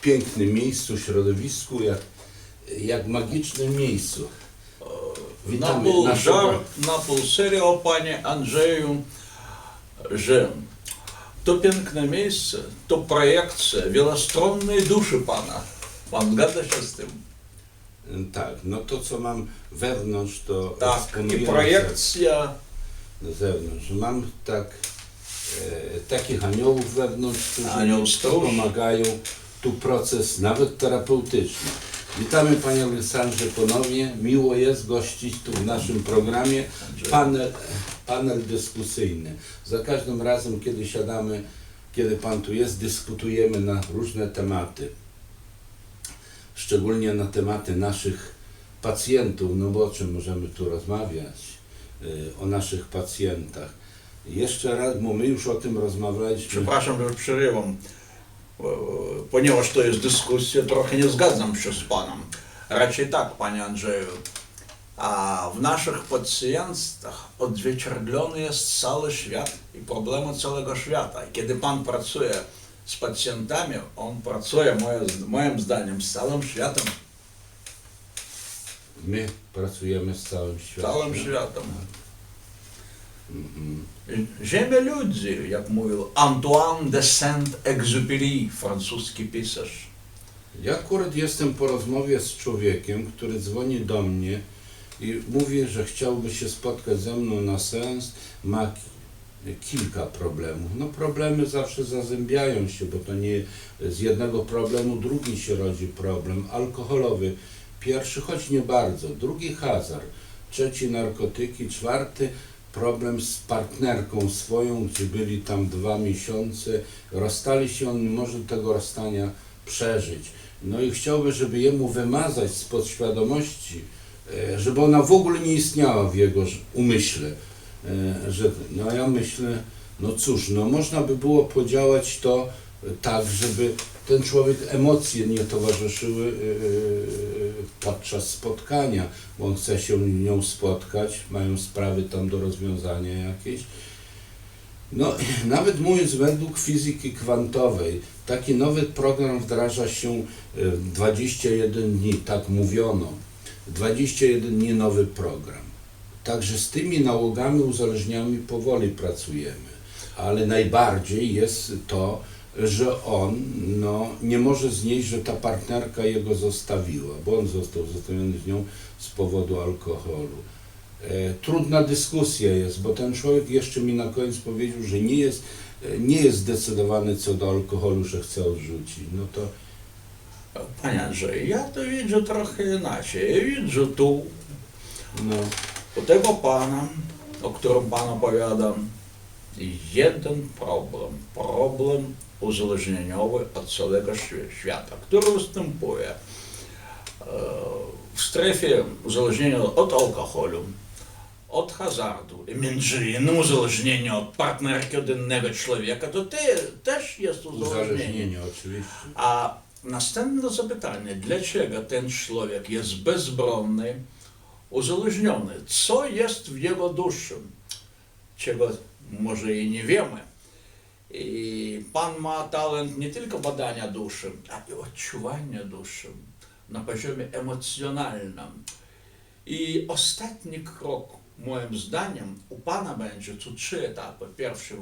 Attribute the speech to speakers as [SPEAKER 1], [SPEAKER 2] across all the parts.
[SPEAKER 1] pięknym miejscu, środowisku, jak, jak magicznym miejscu.
[SPEAKER 2] Na
[SPEAKER 1] Witamy
[SPEAKER 2] pół
[SPEAKER 1] naszego-
[SPEAKER 2] żart, na pół serio, panie Andrzeju, że to piękne miejsce, to projekcja wielostronnej duszy pana. Pan zgadza się z tym?
[SPEAKER 1] Tak, no to co mam wewnątrz, to
[SPEAKER 2] Tak, i projekcja,
[SPEAKER 1] na zewnątrz. Mam tak, e, takich aniołów wewnątrz, którzy
[SPEAKER 2] Anioł
[SPEAKER 1] mi
[SPEAKER 2] stróż.
[SPEAKER 1] pomagają. Tu proces nawet terapeutyczny. Witamy Panie Aleksandrze ponownie. Miło jest gościć tu w naszym programie panel, panel dyskusyjny. Za każdym razem, kiedy siadamy, kiedy Pan tu jest, dyskutujemy na różne tematy. Szczególnie na tematy naszych pacjentów, no bo o czym możemy tu rozmawiać? Y, O naszych pacjentach. Jeszcze raz, bo my już o tym rozmawialiśmy.
[SPEAKER 2] przepraszam, że przerywam, ponieważ to jest dyskusja, trochę nie zgadzam się z panem. Raczej tak, panie Andrzeju. A w naszych pacjentach odzwierciedlony jest cały świat i problemy całego świata. I kiedy pan pracuje z pacjentami, on pracuje, moje, moim zdaniem, z całym światem.
[SPEAKER 1] My pracujemy z całym światem.
[SPEAKER 2] Całym światem. Ziemia ludzi, jak mówił Antoine de Saint-Exupéry, francuski pisarz.
[SPEAKER 1] Ja akurat jestem po rozmowie z człowiekiem, który dzwoni do mnie i mówi, że chciałby się spotkać ze mną na sens. Ma ki- kilka problemów. No problemy zawsze zazębiają się, bo to nie z jednego problemu drugi się rodzi problem alkoholowy. Pierwszy, choć nie bardzo, drugi hazard, trzeci narkotyki, czwarty problem z partnerką swoją, gdzie byli tam dwa miesiące, rozstali się, on nie może tego rozstania przeżyć. No i chciałby, żeby jemu wymazać z podświadomości, e, żeby ona w ogóle nie istniała w jego umyśle. E, Że, no ja myślę, no cóż, no można by było podziałać to tak, żeby ten człowiek emocje nie towarzyszyły e, podczas spotkania, bo on chce się nią spotkać, mają sprawy tam do rozwiązania jakieś. No, nawet mówiąc według fizyki kwantowej, taki nowy program wdraża się e, w 21 dni, tak mówiono. 21 dni nowy program. Także z tymi nałogami, uzależniami powoli pracujemy. Ale najbardziej jest to, że on no, nie może znieść, że ta partnerka jego zostawiła, bo on został zostawiony z nią z powodu alkoholu. E, trudna dyskusja jest, bo ten człowiek jeszcze mi na koniec powiedział, że nie jest, nie jest zdecydowany co do alkoholu, że chce odrzucić. No to
[SPEAKER 2] Panie Andrzeju, ja to widzę trochę inaczej. Ja widzę tu
[SPEAKER 1] no,
[SPEAKER 2] u tego pana, o którym pan opowiadam, jeden problem. Problem uzależnieniowy od całego świata, który występuje e, w strefie uzależnienia od alkoholu, od hazardu i między innym uzależnienie od partnerki od innego człowieka, to te, też jest uzależnienie.
[SPEAKER 1] uzależnienie oczywiście.
[SPEAKER 2] A następne zapytanie, dlaczego ten człowiek jest bezbronny, uzależniony? Co jest w jego duszy? Czego może i nie wiemy. I Pan ma talent nie tylko badania duszy, a i odczuwania duszy na poziomie emocjonalnym. I ostatni krok, moim zdaniem, u Pana będzie tu trzy etapy. Pierwszy,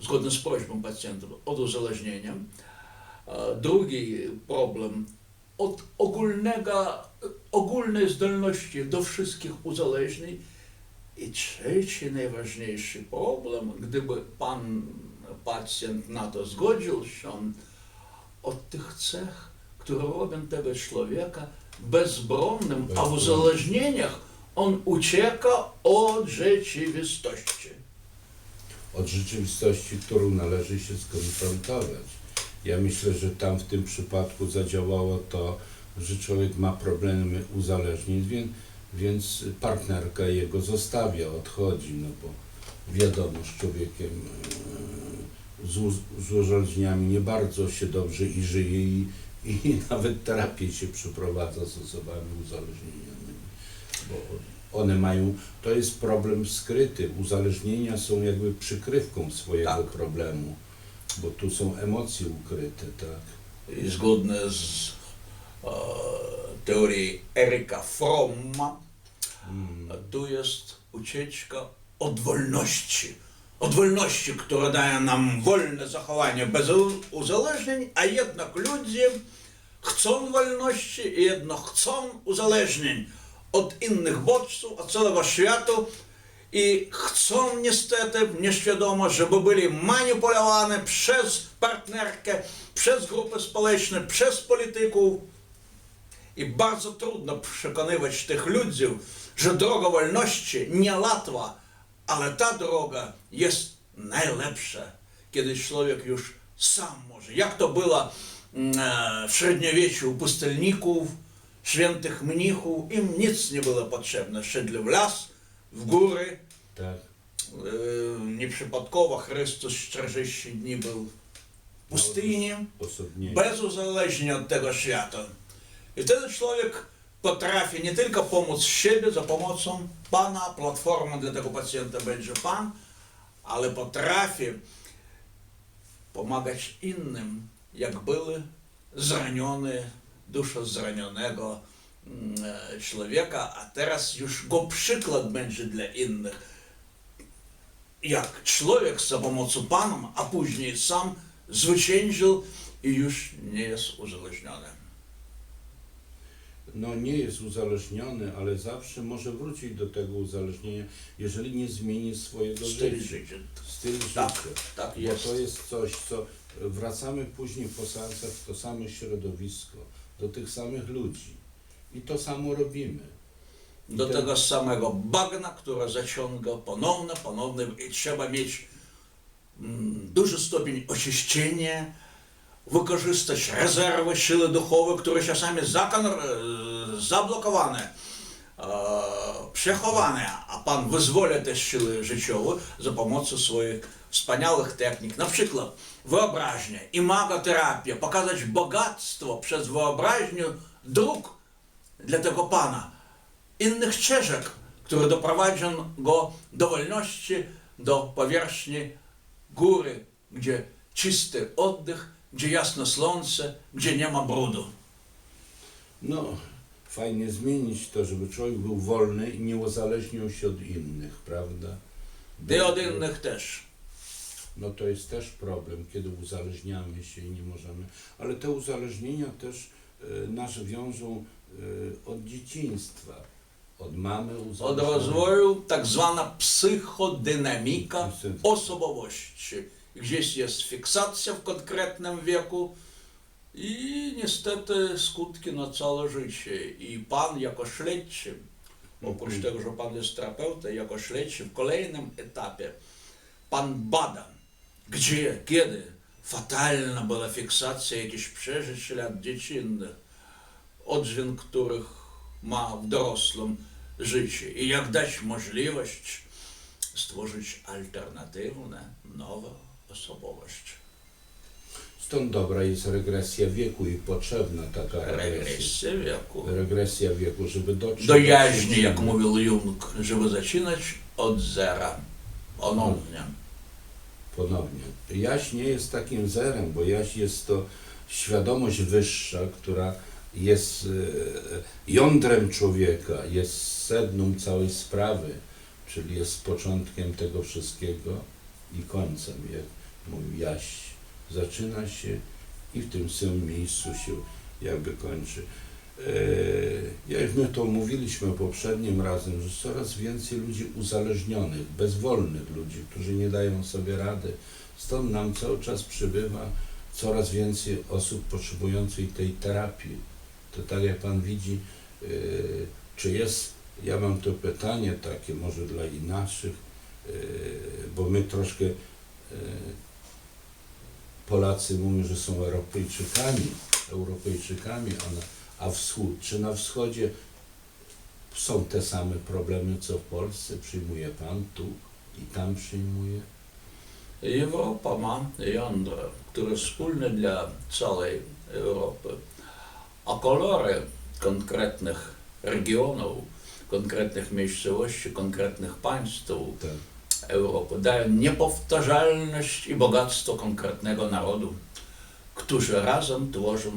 [SPEAKER 2] zgodnie z prośbą pacjentów, od uzależnienia. Drugi problem od ogólnego, ogólnej zdolności do wszystkich uzależnień. I trzeci najważniejszy problem, gdyby pan pacjent na to zgodził się, od tych cech, które robią tego człowieka bezbronnym, a w uzależnieniach on ucieka od rzeczywistości.
[SPEAKER 1] Od rzeczywistości, którą należy się skonfrontować. Ja myślę, że tam w tym przypadku zadziałało to, że człowiek ma problemy uzależnień, więc, więc partnerka jego zostawia, odchodzi, no bo wiadomo, z człowiekiem e, z, z uzależnieniami nie bardzo się dobrze i żyje i, i nawet terapię się przeprowadza z osobami uzależnionymi, bo one mają, to jest problem skryty. Uzależnienia są jakby przykrywką swojego
[SPEAKER 2] Tak.
[SPEAKER 1] problemu, bo tu są emocje ukryte, tak.
[SPEAKER 2] i zgodnie z e, teorią Eryka Fromma, tu jest ucieczka od wolności. Od wolności, która daje nam wolne zachowanie bez uzależnień, a jednak ludzie chcą wolności i jednak chcą uzależnień od innych bodźców, od całego świata i chcą niestety nieświadomo, żeby byli manipulowani przez partnerkę, przez grupy społeczne, przez polityków. I bardzo trudno przekonywać tych ludzi, że droga wolności nie łatwa, ale ta droga jest najlepsza, kiedy człowiek już sam może. Jak to było mm, e, w średniowieczu u pustelników, świętych mnichów, im nic nie było potrzebne. Szedli w las, w góry.
[SPEAKER 1] Tak.
[SPEAKER 2] E, Nieprzypadkowo Chrystus 40 dni był w pustyni bez uzależnienia od tego świata. I wtedy człowiek potrafi nie tylko pomóc siebie za pomocą Pana, platforma dla tego pacjenta będzie Pan, ale potrafi pomagać innym, jak były zraniony, dusza zranionego mm, człowieka, a teraz już go przykład będzie dla innych. Jak człowiek za pomocą Pana, a później sam zwyciężył i już nie jest uzależniony.
[SPEAKER 1] No nie jest uzależniony, ale zawsze może wrócić do tego uzależnienia, jeżeli nie zmieni swojego
[SPEAKER 2] Styl
[SPEAKER 1] życia.
[SPEAKER 2] życia.
[SPEAKER 1] Styl
[SPEAKER 2] Tak,
[SPEAKER 1] życia.
[SPEAKER 2] tak
[SPEAKER 1] Bo
[SPEAKER 2] jest.
[SPEAKER 1] to jest coś, co wracamy później po seansach w to samo środowisko, do tych samych ludzi. I to samo robimy. I
[SPEAKER 2] Do
[SPEAKER 1] ten-
[SPEAKER 2] tego samego bagna, które zaciąga ponownie, ponownie i trzeba mieć mm, duży stopień oczyszczenia, wykorzystać rezerwy, siły duchowe, które czasami zakon, zablokowane, e, przechowane, a Pan wyzwoli te siły życiowe za pomocą swoich wspaniałych technik, na przykład wyobraźnia, imagoterapia, pokazać bogactwo przez wyobraźnię dróg dla tego Pana, innych ścieżek, które doprowadzą go do wolności, do powierzchni góry, gdzie czysty oddech, gdzie jasne słońce, gdzie nie ma brudu.
[SPEAKER 1] No, fajnie zmienić to, żeby człowiek był wolny i nie uzależniał się od innych, prawda?
[SPEAKER 2] I od innych też.
[SPEAKER 1] No to jest też problem, kiedy uzależniamy się i nie możemy. Ale te uzależnienia też e, nasze wiążą e, od dzieciństwa, od mamy
[SPEAKER 2] Od rozwoju tak zwana psychodynamika
[SPEAKER 1] Psy-
[SPEAKER 2] osobowości. Gdzieś jest fiksacja w konkretnym wieku i niestety skutki na całe życie. I pan jako śledczy, oprócz
[SPEAKER 1] Mhm.
[SPEAKER 2] tego, że pan jest terapeutą, jako śledczy w kolejnym etapie pan bada, gdzie, kiedy fatalna była fiksacja jakichś przeżyć lat dziecinnych, oddźwięk których ma w dorosłym życiu i jak dać możliwość stworzyć alternatywne, nowe osobowość.
[SPEAKER 1] Stąd dobra jest regresja wieku i potrzebna taka regresja.
[SPEAKER 2] Wieku.
[SPEAKER 1] Regresja wieku, żeby dotrzeć
[SPEAKER 2] Do jaźni,
[SPEAKER 1] przyczyny.
[SPEAKER 2] jak mówił Jung, żeby zaczynać od zera. Ponownie.
[SPEAKER 1] Ponownie. Jaźń nie jest takim zerem, bo jaźń jest to świadomość wyższa, która jest e, jądrem człowieka, jest sednum całej sprawy, czyli jest początkiem tego wszystkiego i końcem, jak mówił jaźń. Zaczyna się i w tym samym miejscu się jakby kończy. E, Jak my to mówiliśmy poprzednim razem, że coraz więcej ludzi uzależnionych, bezwolnych ludzi, którzy nie dają sobie rady. Stąd nam cały czas przybywa coraz więcej osób potrzebujących tej terapii. To tak jak Pan widzi, e, czy jest, ja mam to pytanie takie może dla naszych, e, bo my troszkę Polacy mówią, że są Europejczykami, Europejczykami, a, wschód, czy na wschodzie są te same problemy, co w Polsce? Przyjmuje Pan tu i tam przyjmuje?
[SPEAKER 2] Europa ma jądro, które wspólne dla całej Europy, a kolory konkretnych regionów, konkretnych miejscowości, konkretnych państw
[SPEAKER 1] Tak.
[SPEAKER 2] Europy dają niepowtarzalność i bogactwo konkretnego narodu. którzy razem tworzą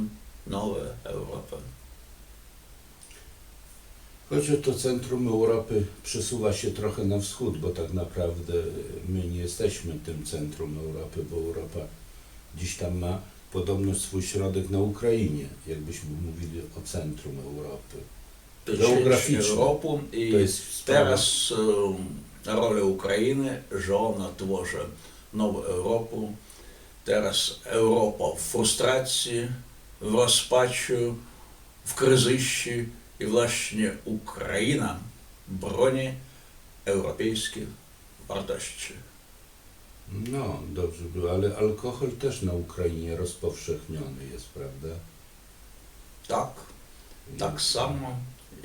[SPEAKER 2] nową Europę.
[SPEAKER 1] Choć to centrum Europy przesuwa się trochę na wschód, bo tak naprawdę my nie jesteśmy tym centrum Europy, bo Europa dziś tam ma podobno swój środek na Ukrainie, jakbyśmy mówili o centrum Europy.
[SPEAKER 2] To
[SPEAKER 1] Geograficznie.
[SPEAKER 2] Europy i
[SPEAKER 1] To jest
[SPEAKER 2] teraz e, rola Ukrainy, że ona tworzy nową Europę. Teraz Europa w frustracji, w rozpaczu, w kryzysie i właśnie Ukraina broni europejskich wartości.
[SPEAKER 1] No, dobrze było, ale alkohol też na Ukrainie rozpowszechniony jest, prawda?
[SPEAKER 2] Tak, tak samo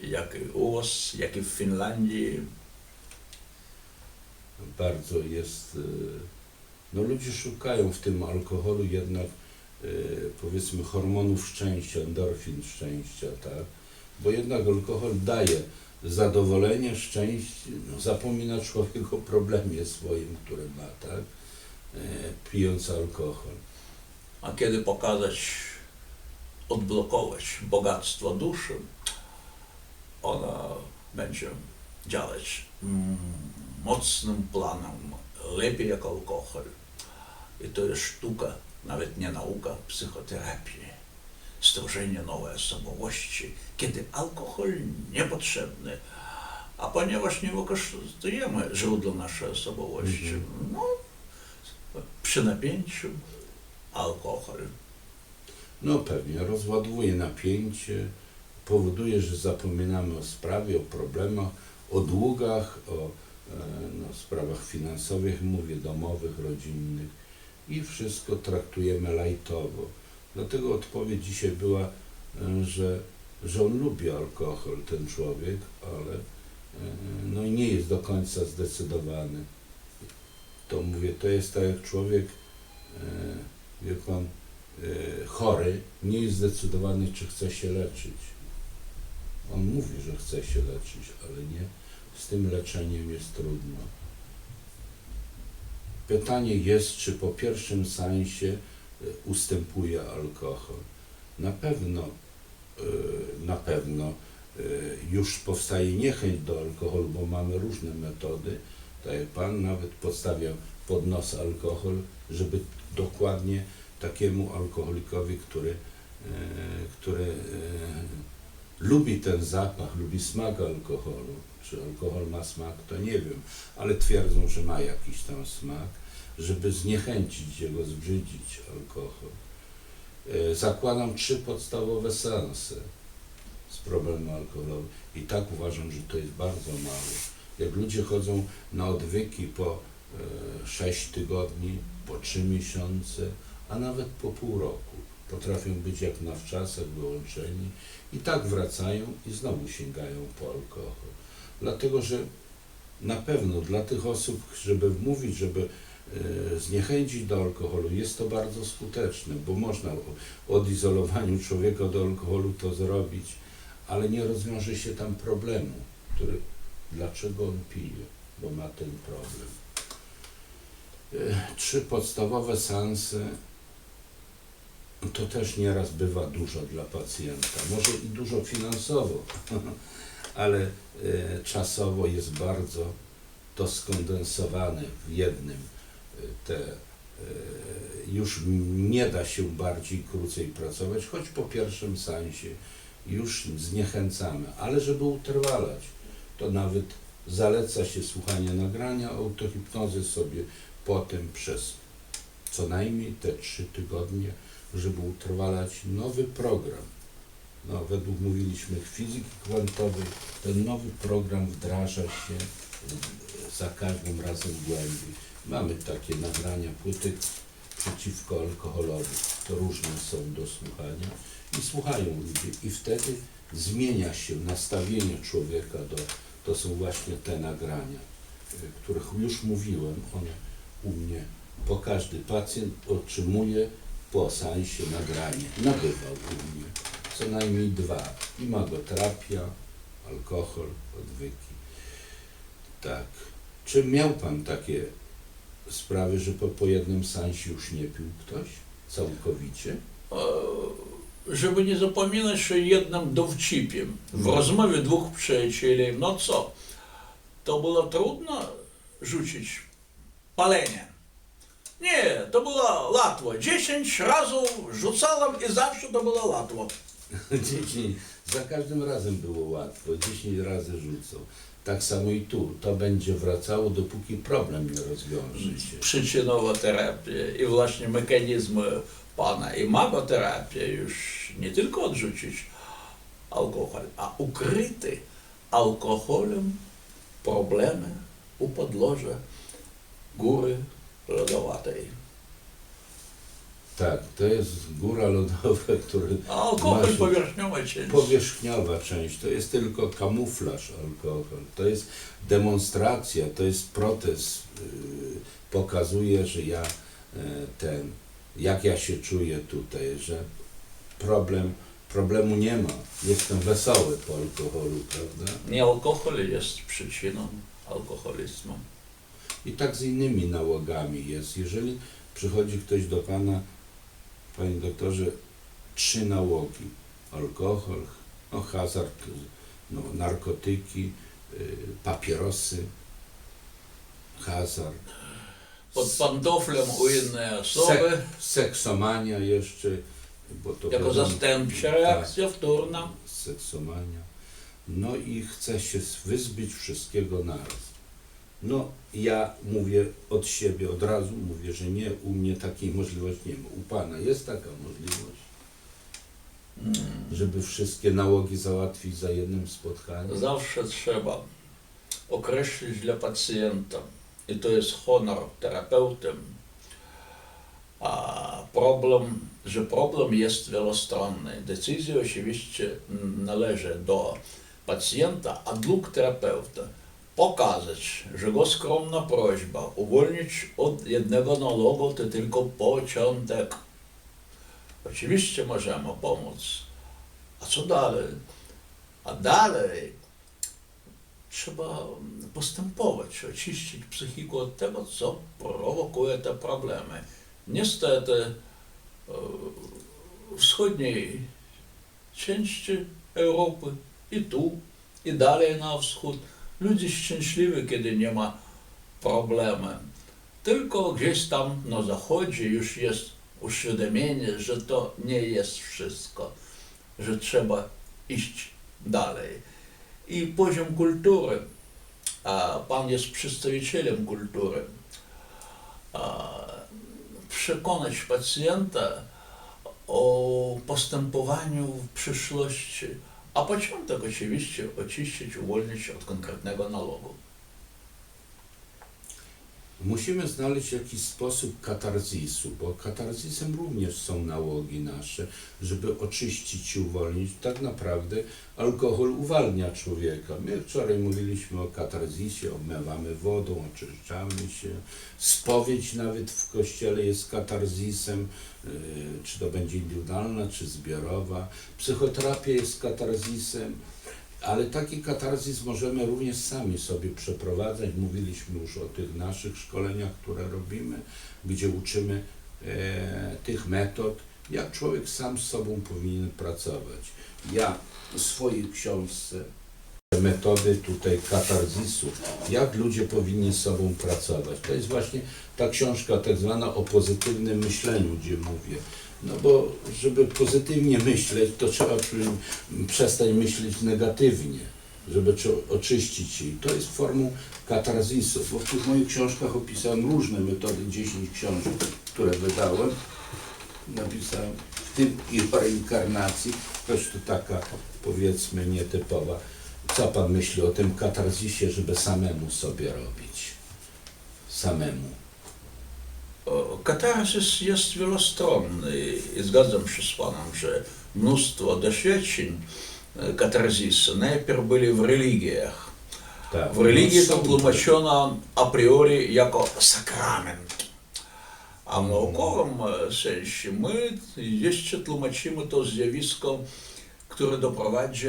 [SPEAKER 2] jak i u was, jak i w Finlandii.
[SPEAKER 1] Bardzo jest. y, No ludzie szukają w tym alkoholu jednak y, powiedzmy hormonów szczęścia, endorfin szczęścia, tak? Bo jednak alkohol daje zadowolenie, szczęście, no, zapomina człowiek o problemie swoim, który ma, tak? Y, Pijąc alkohol.
[SPEAKER 2] A kiedy pokazać, odblokować bogactwo duszy, ona będzie działać mm, mocnym planem, lepiej jak alkohol. I to jest sztuka, nawet nie nauka, psychoterapii. Stworzenie nowej osobowości, kiedy alkohol niepotrzebny. A ponieważ nie wykorzystujemy źródła naszej osobowości,
[SPEAKER 1] Mhm.
[SPEAKER 2] no, przy napięciu alkohol.
[SPEAKER 1] No pewnie, rozładuje napięcie, powoduje, że zapominamy o sprawie, o problemach, o długach, o no, sprawach finansowych, mówię, domowych, rodzinnych i wszystko traktujemy lajtowo. Dlatego odpowiedź dzisiaj była, e, że, że on lubi alkohol, ten człowiek, ale e, no i nie jest do końca zdecydowany. To mówię, to jest tak jak człowiek, e, wie pan, e, chory nie jest zdecydowany, czy chce się leczyć. On mówi, że chce się leczyć, ale nie. Z tym leczeniem jest trudno. Pytanie jest, czy po pierwszym seansie e, ustępuje alkohol. Na pewno, e, na pewno e, już powstaje niechęć do alkoholu, bo mamy różne metody. Tak jak Pan nawet podstawiał pod nos alkohol, żeby dokładnie takiemu alkoholikowi, który, który lubi ten zapach, lubi smak alkoholu. Czy alkohol ma smak, to nie wiem, ale twierdzą, że ma jakiś tam smak, żeby zniechęcić jego, zbrzydzić alkohol. E, Zakładam trzy podstawowe seanse z problemem alkoholowym i tak uważam, że to jest bardzo mało. Jak ludzie chodzą na odwyki po e, 6 tygodni, po 3 miesiące, a nawet po pół roku. Potrafią być jak na wczasach wyłączeni i tak wracają i znowu sięgają po alkohol. Dlatego, że na pewno dla tych osób, żeby mówić, żeby e, zniechęcić do alkoholu, jest to bardzo skuteczne, bo można odizolowaniu człowieka od alkoholu to zrobić, ale nie rozwiąże się tam problemu, który, dlaczego on pije, bo ma ten problem. E, Trzy podstawowe seanse to też nieraz bywa dużo dla pacjenta. Może i dużo finansowo, ale czasowo jest bardzo to skondensowane w jednym. E, Te, e, już nie da się bardziej krócej pracować, choć po pierwszym sensie już zniechęcamy, ale żeby utrwalać, to nawet zaleca się słuchanie nagrania autohipnozy sobie potem przez co najmniej te trzy tygodnie, żeby utrwalać nowy program. No, według mówiliśmy fizyki kwantowej, ten nowy program wdraża się e, za każdym razem głębiej. Mamy takie nagrania płytek przeciwko alkoholowi, to różne są do słuchania i słuchają ludzie. I wtedy zmienia się nastawienie człowieka do, to są właśnie te nagrania, e, których już mówiłem, one u mnie, po każdy pacjent otrzymuje po seansie nagranie, nabywał u mnie co najmniej dwa, imagoterapia, alkohol, odwyki. Tak. Czy miał Pan takie sprawy, że po, po jednym seansie już nie pił ktoś? całkowicie?
[SPEAKER 2] Żeby nie zapominać o jednym dowcipie. W rozmowie dwóch przyjacieli, no co, to było trudno rzucić palenie. Nie, to było łatwo. 10 razy rzucałem i zawsze to było łatwo.
[SPEAKER 1] 10, za każdym razem było łatwo, 10 razy rzucą. Tak samo i tu, to będzie wracało, dopóki problem nie rozwiąże się.
[SPEAKER 2] Przyczynowa terapia i właśnie mechanizmy pana i magoterapia już nie tylko odrzucić alkohol, a ukryty alkoholem problemy u podłoża góry lodowatej.
[SPEAKER 1] Tak, to jest góra lodowa, który
[SPEAKER 2] A alkohol
[SPEAKER 1] Masz-
[SPEAKER 2] powierzchniowa część.
[SPEAKER 1] powierzchniowa część, to jest tylko kamuflaż alkohol, to jest demonstracja, to jest protest, yy, pokazuje, że ja yy, ten, jak ja się czuję tutaj, że problem, problemu nie ma, jestem wesoły po alkoholu, prawda?
[SPEAKER 2] Nie alkohol jest przyczyną alkoholizmu.
[SPEAKER 1] I tak z innymi nałogami jest. Jeżeli przychodzi ktoś do Pana, Panie doktorze, trzy nałogi. Alkohol, no, hazard, no, narkotyki, y, papierosy, hazard,
[SPEAKER 2] Pod pantoflem u innej
[SPEAKER 1] sek,
[SPEAKER 2] osoby,
[SPEAKER 1] seksomania jeszcze, bo to
[SPEAKER 2] jako
[SPEAKER 1] wiadomo,
[SPEAKER 2] zastępcza
[SPEAKER 1] tak,
[SPEAKER 2] reakcja wtórna.
[SPEAKER 1] seksomania. No i chce się wyzbyć wszystkiego naraz. No, ja mówię od siebie, od razu mówię, że nie, u mnie takiej możliwości nie ma. U Pana jest taka możliwość,
[SPEAKER 2] Mm.
[SPEAKER 1] żeby wszystkie nałogi załatwić za jednym spotkaniem?
[SPEAKER 2] Zawsze trzeba określić dla pacjenta, i to jest honor terapeutem, a problem, że problem jest wielostronny. Decyzja oczywiście należy do pacjenta, a dług terapeuta pokazać, że go skromna prośba uwolnić od jednego nalogu to tylko początek. Oczywiście możemy pomóc. A co dalej? A dalej trzeba postępować, oczyścić psychikę od tego, co prowokuje te problemy. Niestety e, w wschodniej części Europy i tu, i dalej na wschód ludzie szczęśliwi, kiedy nie ma problemu. Tylko gdzieś tam na zachodzie już jest uświadomienie, że to nie jest wszystko, że trzeba iść dalej. I poziom kultury, Pan jest przedstawicielem kultury, przekonać pacjenta o postępowaniu w przyszłości, a początek oczywiście oczyścić, uwolnić od konkretnego nalogu.
[SPEAKER 1] Musimy znaleźć jakiś sposób katarzisu, bo katarzisem również są nałogi nasze, żeby oczyścić i uwolnić. Tak naprawdę alkohol uwalnia człowieka. My wczoraj mówiliśmy o katarzisie, obmywamy wodą, oczyszczamy się. Spowiedź nawet w kościele jest katarzisem, yy, czy to będzie indywidualna, czy zbiorowa. Psychoterapia jest katarzisem. Ale taki katarzis możemy również sami sobie przeprowadzać. Mówiliśmy już o tych naszych szkoleniach, które robimy, gdzie uczymy e, tych metod, jak człowiek sam z sobą powinien pracować. Ja w swojej książce metody tutaj katarzisu, jak ludzie powinni z sobą pracować. To jest właśnie ta książka tak zwana o pozytywnym myśleniu, gdzie mówię. No bo żeby pozytywnie myśleć, to trzeba przestać myśleć negatywnie, żeby oczyścić się. To jest formą katarzisu, bo w tych moich książkach opisałem różne metody, 10 książek, które wydałem. Napisałem w tym i o reinkarnacji, choć to taka powiedzmy nietypowa. Co Pan myśli o tym katarzisie, żeby samemu sobie robić? Samemu.
[SPEAKER 2] Katarzys jest wielostronny i zgadzam się z Panem, że mnóstwo doświadczeń e, katarzysu najpierw byli w religiach.
[SPEAKER 1] Tak.
[SPEAKER 2] W religii to tłumaczono a priori jako sakrament. A w naukowym e, sensie my jeszcze tłumaczymy to zjawisko, które doprowadzi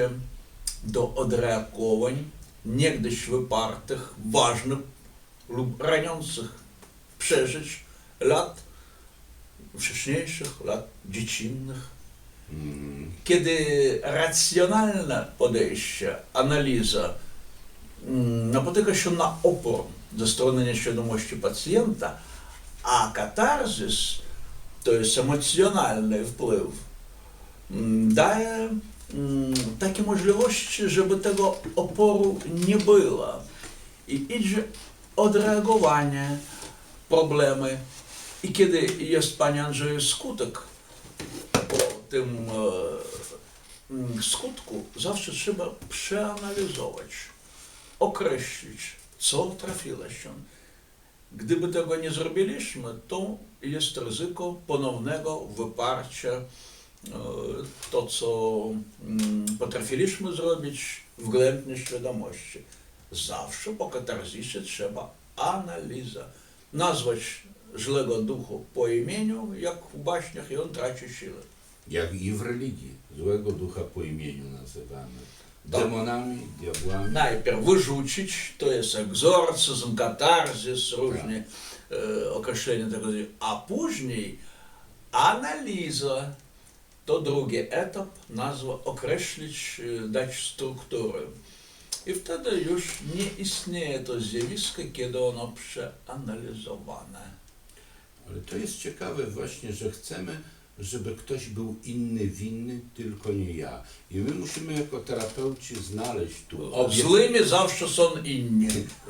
[SPEAKER 2] do odreagowań niegdyś wypartych, ważnych lub raniących przeżyć lat wcześniejszych lat dziecinnych,
[SPEAKER 1] Mm.
[SPEAKER 2] kiedy racjonalne podejście, analiza mm, napotyka się na opór ze strony nieświadomości pacjenta, a katarzys to jest emocjonalny wpływ, mm, daje mm, takie możliwości, żeby tego oporu nie było. I idzie odreagowanie, problemy. I kiedy jest, panie Andrzeju, skutek po tym e, mm, skutku, zawsze trzeba przeanalizować, określić, co trafiło się. Gdyby tego nie zrobiliśmy, to jest ryzyko ponownego wyparcia e, to, co mm, potrafiliśmy zrobić w głębnej świadomości. Zawsze po katarzysie trzeba analiza. Nazwać złego duchu po imieniu, jak w baśniach, i on traci siłę.
[SPEAKER 1] Jak i w religii. Złego ducha po imieniu nazywamy. Demonami, diabłami.
[SPEAKER 2] Najpierw wyrzucić, to jest egzorcyzm, katarzys, różne e, określenia tego, a później analiza, to drugi etap, nazwa określić, e, dać strukturę. I wtedy już nie istnieje to zjawisko, kiedy ono przeanalizowane.
[SPEAKER 1] Ale to jest ciekawe właśnie, że chcemy, żeby ktoś był inny, winny, tylko nie ja. I my musimy jako terapeuci znaleźć tu obiekt,
[SPEAKER 2] Złymi zawsze są inni.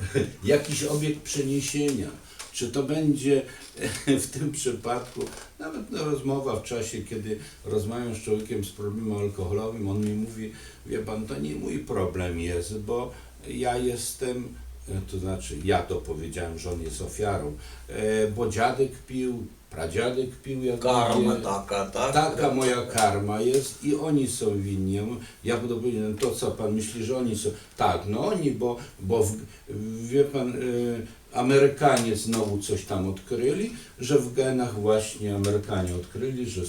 [SPEAKER 1] jakiś obiekt przeniesienia. Czy to będzie w tym przypadku, nawet no, rozmowa w czasie, kiedy rozmawiam z człowiekiem z problemem alkoholowym, on mi mówi, wie pan, to nie mój problem jest, bo ja jestem, to znaczy ja to powiedziałem, że on jest ofiarą, e, bo dziadek pił, pradziadek pił, jak
[SPEAKER 2] Karma
[SPEAKER 1] mówię.
[SPEAKER 2] taka, tak?
[SPEAKER 1] Taka moja karma jest i oni są winni. Ja no to co pan myśli, że oni są? Tak, no oni, bo, bo w, wie pan, y, Amerykanie znowu coś tam odkryli, że w genach właśnie Amerykanie odkryli, że,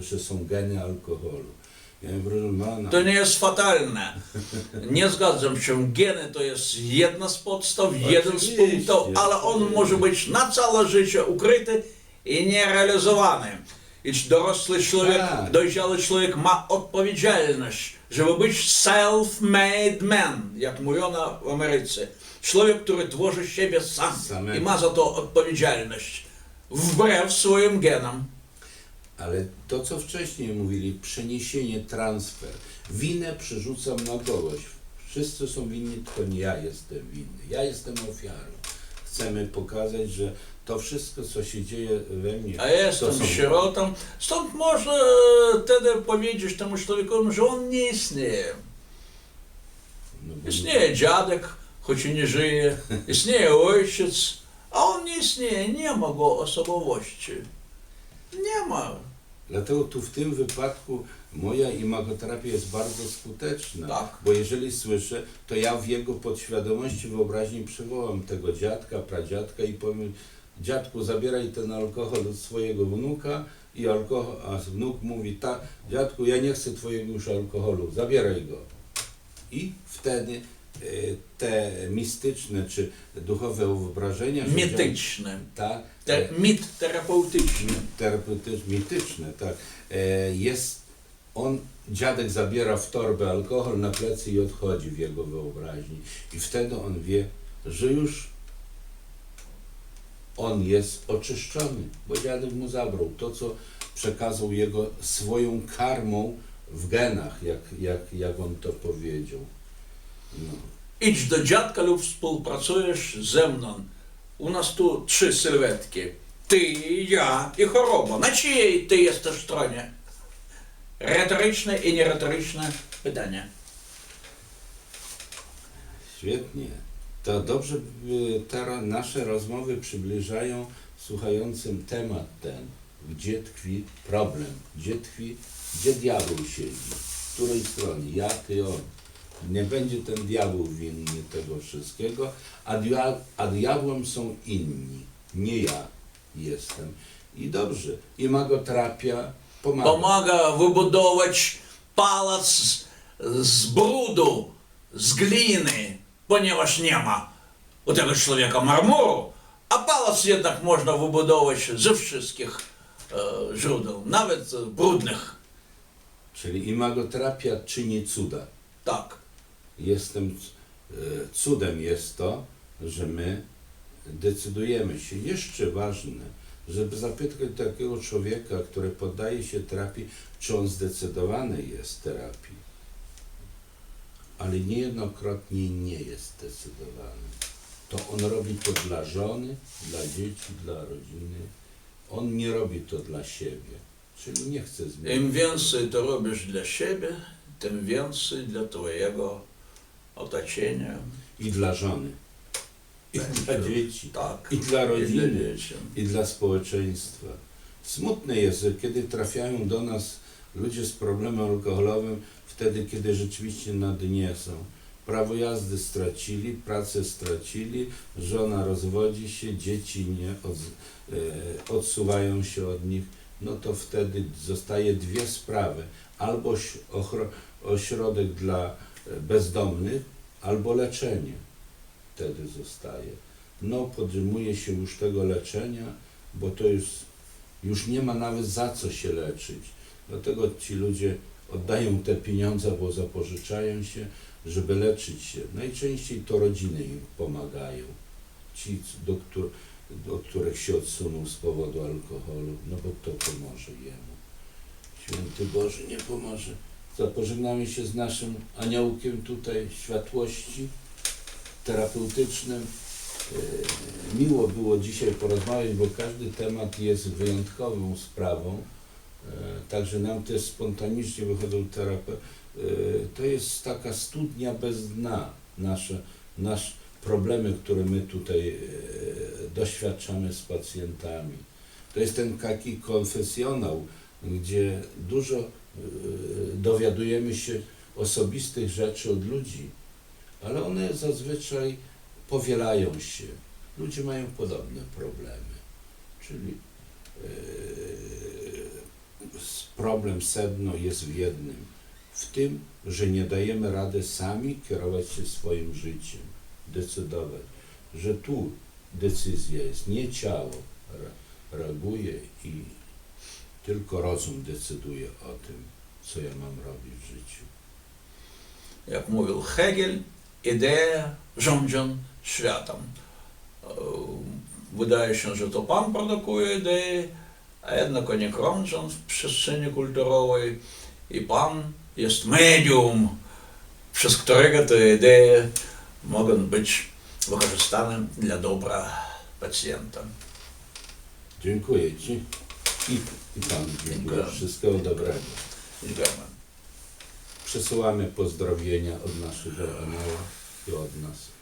[SPEAKER 1] że są geny alkoholu. Ja mówię, proszę pana,
[SPEAKER 2] To nie jest fatalne. Nie zgadzam się. Geny to jest jedna z podstaw, jeden z
[SPEAKER 1] Oczywiście,
[SPEAKER 2] punktów, ale on może być na całe życie ukryty i nierealizowany. I dorosły człowiek,
[SPEAKER 1] Tak.
[SPEAKER 2] dojrzały człowiek ma odpowiedzialność, żeby być self-made man, jak mówiono w Ameryce. Człowiek, który tworzy siebie sam
[SPEAKER 1] Samego.
[SPEAKER 2] i ma za to odpowiedzialność. Wbrew swoim genom.
[SPEAKER 1] Ale to co wcześniej mówili, przeniesienie, transfer, winę przerzucam na kogoś. Wszyscy są winni, tylko nie ja jestem winny. Ja jestem ofiarą. Chcemy pokazać, że to wszystko, co się dzieje we mnie,
[SPEAKER 2] A ja jestem
[SPEAKER 1] są
[SPEAKER 2] sierotą. Stąd można wtedy powiedzieć temu człowiekowi, że on nie istnieje.
[SPEAKER 1] No bo-
[SPEAKER 2] Istnieje dziadek, choć i nie żyje. Istnieje ojciec, a on nie istnieje. Nie ma go osobowości. Nie ma.
[SPEAKER 1] Dlatego tu w tym wypadku moja imagoterapia jest bardzo skuteczna.
[SPEAKER 2] Tak.
[SPEAKER 1] Bo jeżeli słyszę, to ja w jego podświadomości, wyobraźni przywołam tego dziadka, pradziadka i powiem, dziadku zabieraj ten alkohol od swojego wnuka i alkohol, a wnuk mówi, ta, dziadku ja nie chcę twojego już alkoholu, zabieraj go. I wtedy te mistyczne czy duchowe wyobrażenia, że
[SPEAKER 2] Mityczne.
[SPEAKER 1] tak,
[SPEAKER 2] Te, mit terapeutyczny.
[SPEAKER 1] mityczne, tak. E, jest, on, dziadek zabiera w torbę alkohol na plecy i odchodzi w jego wyobraźni. I wtedy on wie, że już on jest oczyszczony, bo dziadek mu zabrał to, co przekazał jego swoją karmą w genach, jak, jak, jak on to powiedział.
[SPEAKER 2] Idź do dziadka lub współpracujesz ze mną. U nas tu trzy sylwetki. Ty, ja i choroba. Na czyjej ty jesteś stronie? Retoryczne i nieretoryczne pytanie.
[SPEAKER 1] Świetnie. To dobrze te nasze rozmowy przybliżają słuchającym temat ten, gdzie tkwi problem, gdzie tkwi, gdzie diabeł siedzi, z której stronie, ja, ty, on. Nie będzie ten diabeł winny tego wszystkiego, a, dia, a diabłem są inni, nie ja jestem. I dobrze, imagoterapia pomaga.
[SPEAKER 2] Pomaga wybudować pałac z, brudu, z gliny, ponieważ nie ma u tego człowieka marmuru, a pałac jednak można wybudować ze wszystkich e, źródeł, nawet brudnych.
[SPEAKER 1] Czyli imagoterapia czyni cuda.
[SPEAKER 2] Tak.
[SPEAKER 1] Jestem, e, cudem jest to, że my decydujemy się. Jeszcze ważne, żeby zapytać takiego człowieka, który poddaje się terapii, czy on zdecydowany jest terapii. Ale niejednokrotnie nie jest zdecydowany. To on robi to dla żony, dla dzieci, dla rodziny. On nie robi to dla siebie. Czyli nie chce zmienić.
[SPEAKER 2] Im więcej to robisz dla siebie, tym więcej dla twojego otoczenia.
[SPEAKER 1] I dla żony. I dla dzieci.
[SPEAKER 2] Tak.
[SPEAKER 1] I dla
[SPEAKER 2] I dla
[SPEAKER 1] rodziny.
[SPEAKER 2] dzieci.
[SPEAKER 1] i dla społeczeństwa. Smutne jest, że kiedy trafiają do nas ludzie z problemem alkoholowym, wtedy, kiedy rzeczywiście na dnie są. Prawo jazdy stracili, pracę stracili, żona rozwodzi się, dzieci nie od, e, odsuwają się od nich, no to wtedy zostaje dwie sprawy. Albo ośrodek dla bezdomnych, albo leczenie. Wtedy zostaje no podejmuje się już tego leczenia, bo to już, już nie ma nawet za co się leczyć. Dlatego ci ludzie oddają te pieniądze, bo zapożyczają się, żeby leczyć się. Najczęściej to rodziny im pomagają. Ci, do, do których się odsunął z powodu alkoholu, no bo kto pomoże jemu? Święty Boże nie pomoże. Zapożegnamy się z naszym aniołkiem tutaj światłości terapeutycznym. E, Miło było dzisiaj porozmawiać, bo każdy temat jest wyjątkową sprawą. E, Także nam też spontanicznie wychodzą terapie. To jest taka studnia bez dna, nasze, nasz problemy, które my tutaj e, doświadczamy z pacjentami. To jest ten taki konfesjonał, gdzie dużo dowiadujemy się osobistych rzeczy od ludzi, ale one zazwyczaj powielają się. Ludzie mają podobne problemy. Czyli s- problem sedno jest w jednym. W tym, że nie dajemy rady sami kierować się swoim życiem, decydować, że tu decyzja jest, nie ciało re- reaguje i tylko rozum decyduje o tym, co ja mam robić w życiu.
[SPEAKER 2] Jak mówił Hegel, idea rządzą światem. E, Wydaje się, że to Pan produkuje idee, a jednak oni krążą w przestrzeni kulturowej i Pan jest medium, przez którego te idee mogą być wykorzystane dla dobra pacjenta.
[SPEAKER 1] Dziękuję Ci i, i Panu dziękuję.
[SPEAKER 2] Dziękuję.
[SPEAKER 1] Wszystkiego dobrego.
[SPEAKER 2] Dziękujemy.
[SPEAKER 1] Przesyłamy pozdrowienia od naszego anioła i od nas.